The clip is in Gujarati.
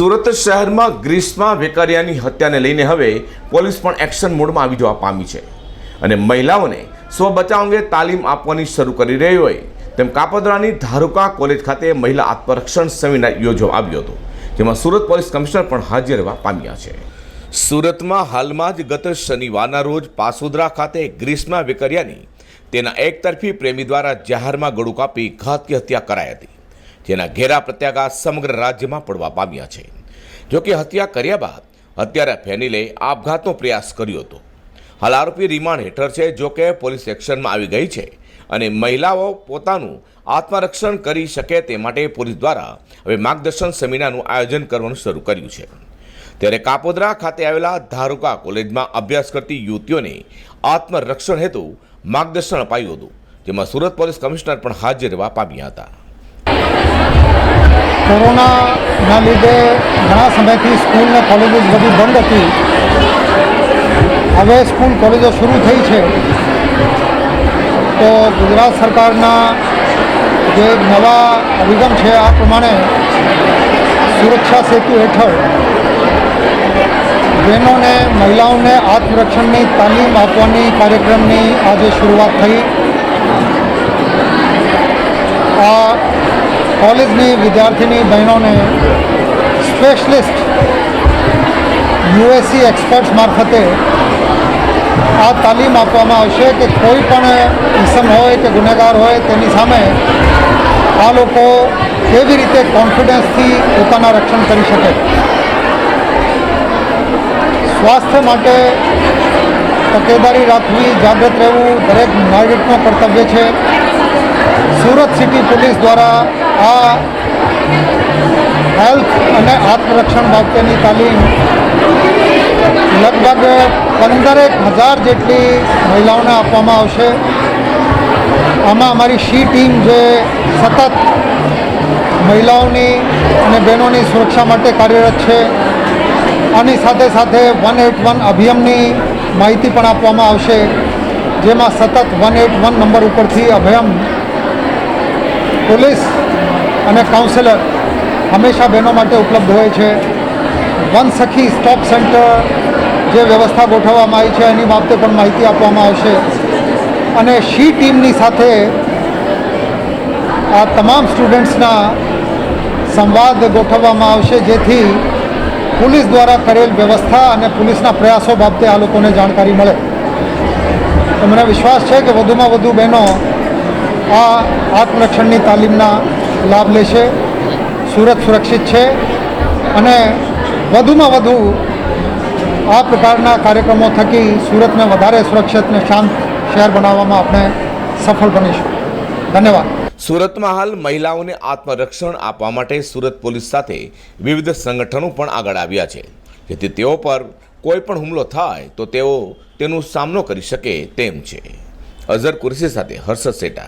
સુરત શહેરમાં ગ્રીસમાં વેકરિયાની હત્યાને લઈને હવે પોલીસ પણ એક્શન મોડમાં આવી જવા પામી છે. અને મહિલાઓને સ્વ બચાવ અંગે તાલીમ આપવાની શરૂ કરી રહી હોય તેમ કાપોદરાની ધારુકા કોલેજ ખાતે મહિલા આત્મરક્ષણ સેમિનાર યોજવામાં આવ્યો હતો, જેમાં સુરત પોલીસ કમિશનર પણ હાજર રહેવા પામ્યા છે. સુરતમાં હાલમાં જ ગત શનિવારના રોજ પાસોદરા ખાતે ગ્રીસમાં વેકરિયાની તેના એકતરફી પ્રેમી દ્વારા જાહેરમાં ગળું કાપી ઘાતકી હત્યા કરાઈ હતી. જેના ઘેરા પ્રત્યાઘાત સમગ્ર રાજ્યમાં પડવા પામ્યા છે. જોકે હત્યા કર્યા બાદ હત્યારા ફેનિલે આપઘાતનો પ્રયાસ કર્યો હતો. હાલ આરોપી રિમાન્ડ હેઠળ છે જોકે પોલીસ એક્શનમાં આવી ગઈ છે અને મહિલાઓ પોતાનું આત્મરક્ષણ કરી શકે તે માટે પોલીસ દ્વારા હવે માર્ગદર્શન સેમિનારનું આયોજન કરવાનું શરૂ કર્યું છે. ત્યારે કાપોદ્રા ખાતે આવેલા ધારુકા કોલેજમાં અભ્યાસ કરતી યુવતીઓને આત્મરક્ષણ હેતુ માર્ગદર્શન અપાયું હતું, જેમાં સુરત પોલીસ કમિશનર પણ હાજર રહેવા પામ્યા હતા. કોરોનાના લીધે ઘણા સમયથી સ્કૂલ ને કોલેજો બધી બંધ હતી. હવે સ્કૂલ કોલેજો શરૂ થઈ છે. તો ગુજરાત સરકારના જે નવા અભિગમ છે આ પ્રમાણે સુરક્ષા સેતુ હેઠળ બહેનોને, મહિલાઓને આત્મરક્ષણની તાલીમ આપવાની કાર્યક્રમની આજે શરૂઆત થઈ. આ કોલેજની વિદ્યાર્થીની બહેનોને સ્પેશલિસ્ટ યુએસસી એક્સપર્ટ્સ મારફતે આ તાલીમ આપવામાં આવશે કે કોઈ પણ ઇસમ હોય કે ગુનેગાર હોય તેની સામે આ લોકો કેવી રીતે કોન્ફિડન્સથી પોતાના રક્ષણ કરી શકે? સ્વાસ્થ્ય માટે તકેદારી રાખવી જાગૃત રહેવું દરેક નાગરિકનું કર્તવ્ય છે. સુરત સિટી પોલીસ દ્વારા આ હેલ્થ અને આત્મરક્ષણ બાબતેની તાલીમ લગભગ પંદરેક હજાર જેટલી મહિલાઓને આપવામાં આવશે. આમાં અમારી શી ટીમ જે સતત મહિલાઓની અને બહેનોની સુરક્ષા માટે કાર્યરત છે. આની સાથે સાથે વન એટ વન અભિયમની માહિતી પણ આપવામાં આવશે, જેમાં સતત વન એટ વન નંબર ઉપરથી અભયમ પોલીસ અને કાઉન્સિલર હંમેશા બહેનો માટે ઉપલબ્ધ હોય છે. વન સખી સ્ટોપ સેન્ટર જે વ્યવસ્થા ગોઠવવામાં આવી છે, એની બાબતે પણ માહિતી આપવામાં આવશે. અને શી ટીમની સાથે આ તમામ સ્ટુડન્ટ્સના સંવાદ ગોઠવવામાં આવશે, જેથી પોલીસ દ્વારા કરેલ વ્યવસ્થા અને પોલીસના પ્રયાસો બાબતે આ લોકોને જાણકારી મળે. તો મને વિશ્વાસ છે કે વધુમાં વધુ બહેનો આ આત્મરક્ષણની તાલીમના લાભ લેશે. સુરત સુરક્ષિત છે. અને વધુમાં વધુ આ પ્રકારના કાર્યક્રમો થકી સુરતને વધારે સુરક્ષિત અને શાંત શહેર બનાવવામાં આપણે સફળ બનીશું. ધન્યવાદ. સુરતમાં હાલ મહિલાઓને આત્મરક્ષણ આપવા માટે સુરત પોલીસ સાથે વિવિધ સંગઠનો પણ આગળ આવ્યા છે. જેથી તેઓ પર કોઈ પણ હુમલો થાય તો તેઓ તેનો સામનો કરી શકે તેમ છે. અઝર કુરશી સાથે હર્ષદ સેટા.